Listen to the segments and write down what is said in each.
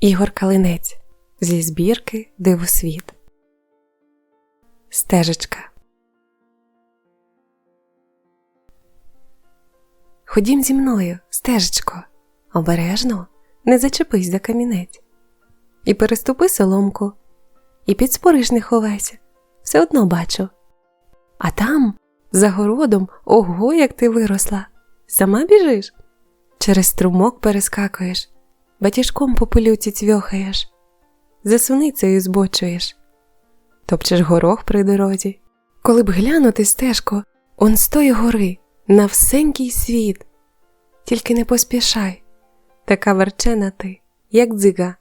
Ігор Калинець зі збірки Дивосвіт. Стежечка. Ходім зі мною, стежечко, обережно, не зачепись за камінець. І переступи соломку, і під спориш не ховайся, все одно бачу. А там, за городом, ого, як ти виросла. Сама біжиш? Через струмок перескакуєш, батіжком по пилюці цвьохаєш, за суницею збочуєш, топчеш горох при дорозі. Коли б глянути стежко, он з тої гори, на всенький світ. Тільки не поспішай, така верчена ти, як дзига.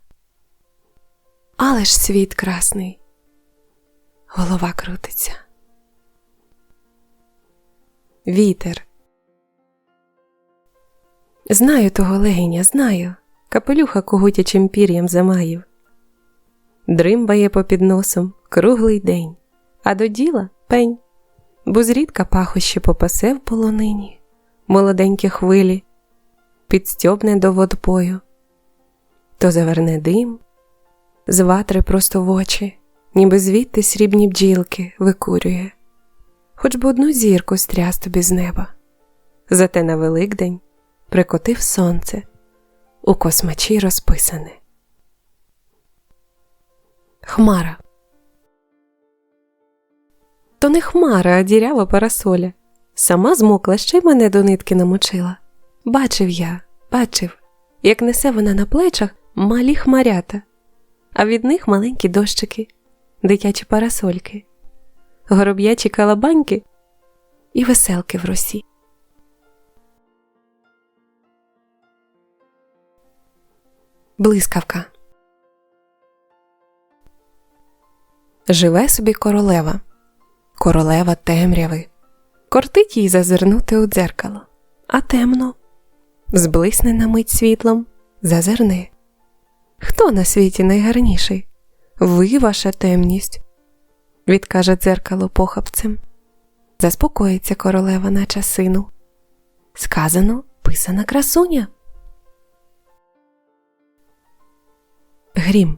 Але ж світ красний, голова крутиться. Вітер. Знаю того легеня, знаю, капелюха когутячим пір'ям замаїв. Дримбає попід носом круглий день, а до діла пень, бо зрідка пахощі попасе в полонині, молоденькі хвилі, підстьобне до водпою, то заверне дим, з ватри просто в очі, ніби звідти срібні бджілки викурює, хоч би одну зірку стряс тобі з неба. Зате на Великдень прикотив сонце, у космачі розписане. Хмара. То не хмара, а дірява парасоля. Сама змокла ще й мене до нитки намочила. Бачив я, бачив, як несе вона на плечах малі хмарята, а від них маленькі дощики, дитячі парасольки, гороб'ячі калабаньки і веселки в росі. Блискавка. Живе собі королева, королева темряви. Кортить їй зазирнути у дзеркало, а темно. Зблисне на мить світлом, зазирни. Хто на світі найгарніший? Ви, ваша темність, відкаже дзеркало похапцем. Заспокоїться королева, наче сину. Сказано писана красуня. Грім.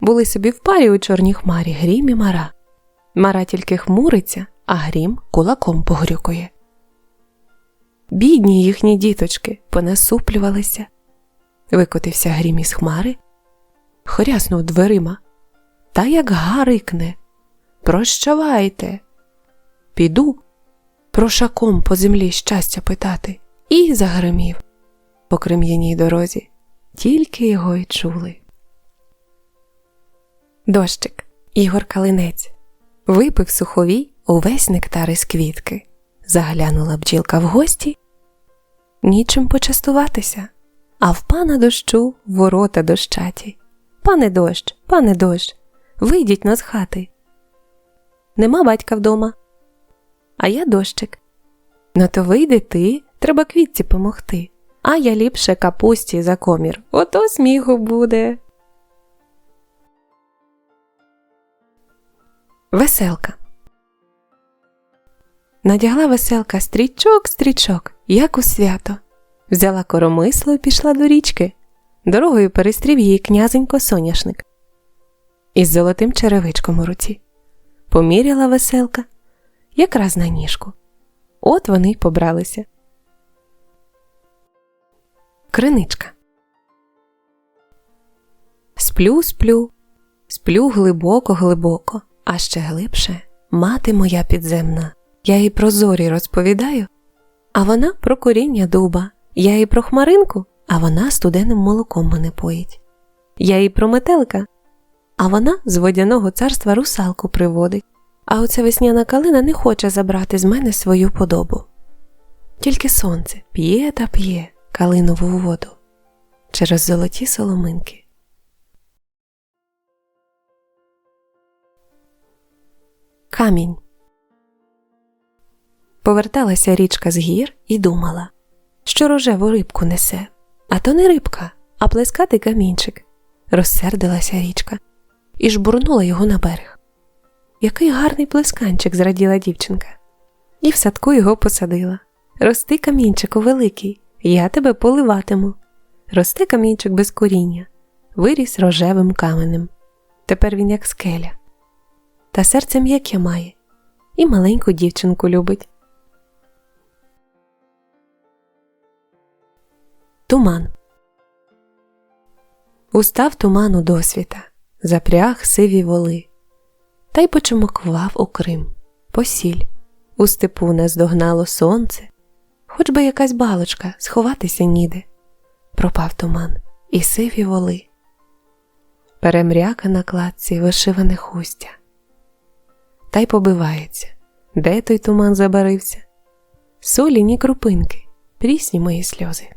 Були собі в парі у чорній хмарі грім і мара. Мара тільки хмуриться, а грім кулаком погрюкує. Бідні їхні діточки понасуплювалися. Викотився грім із хмари, хоряснув дверима, та як гарикне. Прощавайте. Піду прошаком по землі щастя питати, і загримів по крем'яній дорозі тільки його й чули. Дощик Ігор Калинець випив суховій увесь нектар із квітки. Заглянула бджілка в гості, нічим почастуватися, а в пана дощу ворота дощаті. Пане дощ, пане дощ, вийдіть на з хати. Нема батька вдома, а я дощик. Ну то вийди ти, треба квітці помогти а я ліпше капусті за комір. Ото сміху буде. Веселка. Надягла веселка стрічок стрічок, як у свято. Взяла коромисло і пішла до річки. Дорогою перестрів її князенько соняшник із золотим черевичком у руці. Поміряла веселка якраз на ніжку. От вони й побралися. Криничка. Сплю, сплю, сплю глибоко, глибоко, а ще глибше мати моя підземна. Я їй про зорі розповідаю, а вона про коріння дуба, я їй про хмаринку, а вона студенним молоком мене поїть. Я їй про метелика, а вона з водяного царства русалку приводить, а оця весняна калина не хоче забрати з мене свою подобу. Тільки сонце п'є та п'є калинову воду через золоті соломинки. Камінь. Поверталася річка з гір і думала, що рожеву рибку несе, а то не рибка, а плескатий камінчик. Розсердилася річка і жбурнула його на берег. Який гарний плесканчик, зраділа дівчинка, і в садку його посадила. Рости камінчику великий, я тебе поливатиму. росте камінчик без коріння, виріс рожевим каменем. Тепер він як скеля. Та серце м'яке має, і маленьку дівчинку любить. Туман. Устав туман у досвіта, запряг сиві воли, та й почумокував у Крим, посіль. У степу наздогнало сонце, хоч би якась балочка сховатися ніде. Пропав туман і сиві воли. Перемряка на кладці вишиване хустя. Та й побивається, де той туман забарився. Солі ні крупинки, прісні мої сльози.